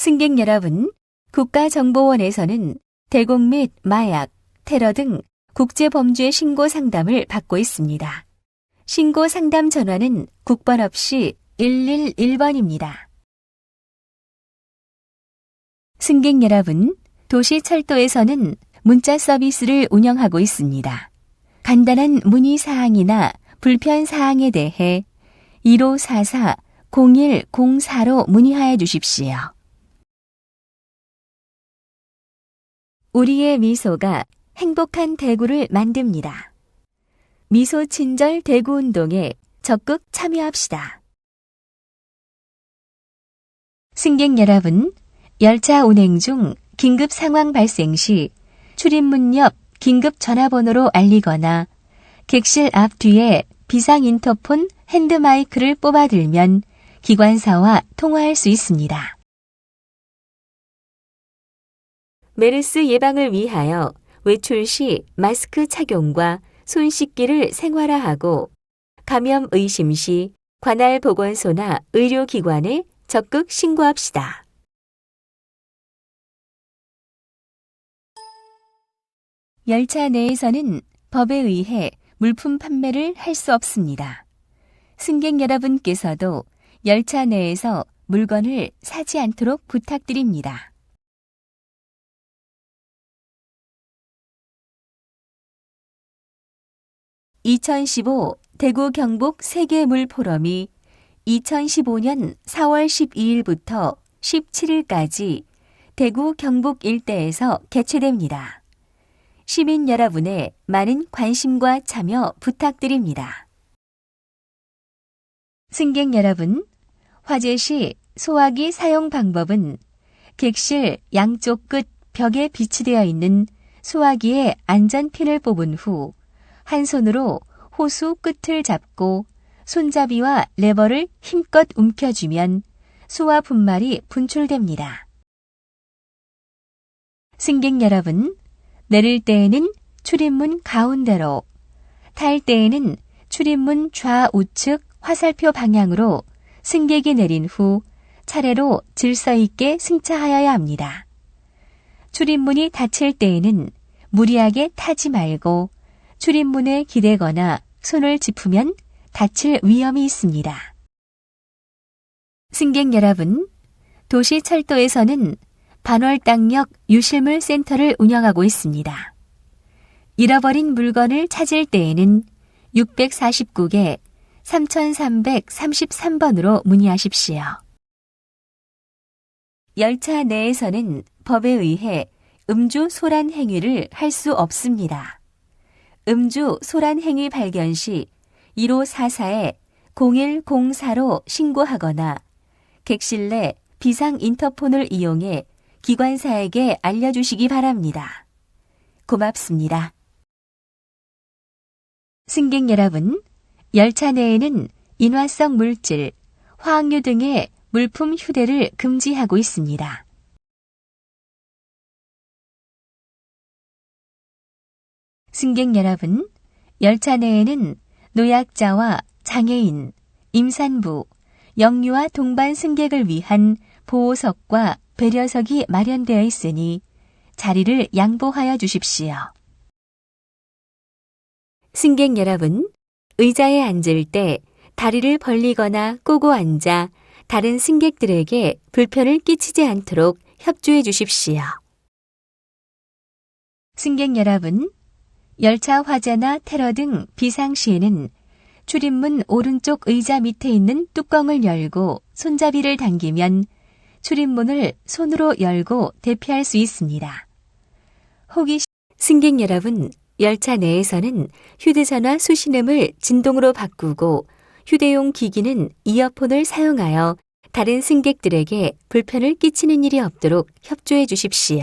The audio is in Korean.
승객 여러분, 국가정보원에서는 대공 및 마약, 테러 등 국제범죄 신고 상담을 받고 있습니다. 신고 상담 전화는 국번 없이 111번입니다. 승객 여러분, 도시철도에서는 문자 서비스를 운영하고 있습니다. 간단한 문의 사항이나 불편 사항에 대해 1544-0104로 문의하여 주십시오. 우리의 미소가 행복한 대구를 만듭니다. 미소 친절 대구 운동에 적극 참여합시다. 승객 여러분, 열차 운행 중 긴급 상황 발생 시 출입문 옆 긴급 전화번호로 알리거나 객실 앞 뒤에 비상 인터폰 핸드마이크를 뽑아들면 기관사와 통화할 수 있습니다. 메르스 예방을 위하여 외출 시 마스크 착용과 손 씻기를 생활화하고 감염 의심 시 관할 보건소나 의료기관에 적극 신고합시다. 열차 내에서는 법에 의해 물품 판매를 할 수 없습니다. 승객 여러분께서도 열차 내에서 물건을 사지 않도록 부탁드립니다. (2015) 대구 경북 세계물 포럼이 2015년 4월 12일부터 17일까지 대구 경북 일대에서 개최됩니다. 시민 여러분의 많은 관심과 참여 부탁드립니다. 승객 여러분, 화재 시 소화기 사용 방법은 객실 양쪽 끝 벽에 비치되어 있는 소화기의 안전핀을 뽑은 후 한 손으로 호수 끝을 잡고 손잡이와 레버를 힘껏 움켜쥐면 소화 분말이 분출됩니다. 승객 여러분, 내릴 때에는 출입문 가운데로, 탈 때에는 출입문 좌우측 화살표 방향으로 승객이 내린 후 차례로 질서 있게 승차하여야 합니다. 출입문이 닫힐 때에는 무리하게 타지 말고 출입문에 기대거나 손을 짚으면 다칠 위험이 있습니다. 승객 여러분, 도시 철도에서는 반월당역 유실물 센터를 운영하고 있습니다. 잃어버린 물건을 찾을 때에는 649개 3333번으로 문의하십시오. 열차 내에서는 법에 의해 음주 소란 행위를 할 수 없습니다. 음주 소란 행위 발견 시 1544에 0104로 신고하거나 객실 내 비상 인터폰을 이용해 기관사에게 알려주시기 바랍니다. 고맙습니다. 승객 여러분, 열차 내에는 인화성 물질, 화학류 등의 물품 휴대를 금지하고 있습니다. 승객 여러분, 열차 내에는 노약자와 장애인, 임산부, 영유아 동반 승객을 위한 보호석과 배려석이 마련되어 있으니 자리를 양보하여 주십시오. 승객 여러분, 의자에 앉을 때 다리를 벌리거나 꼬고 앉아 다른 승객들에게 불편을 끼치지 않도록 협조해 주십시오. 승객 여러분, 열차 화재나 테러 등 비상시에는 출입문 오른쪽 의자 밑에 있는 뚜껑을 열고 손잡이를 당기면 출입문을 손으로 열고 대피할 수 있습니다. 호기 승객 여러분, 열차 내에서는 휴대전화 수신음을 진동으로 바꾸고 휴대용 기기는 이어폰을 사용하여 다른 승객들에게 불편을 끼치는 일이 없도록 협조해 주십시오.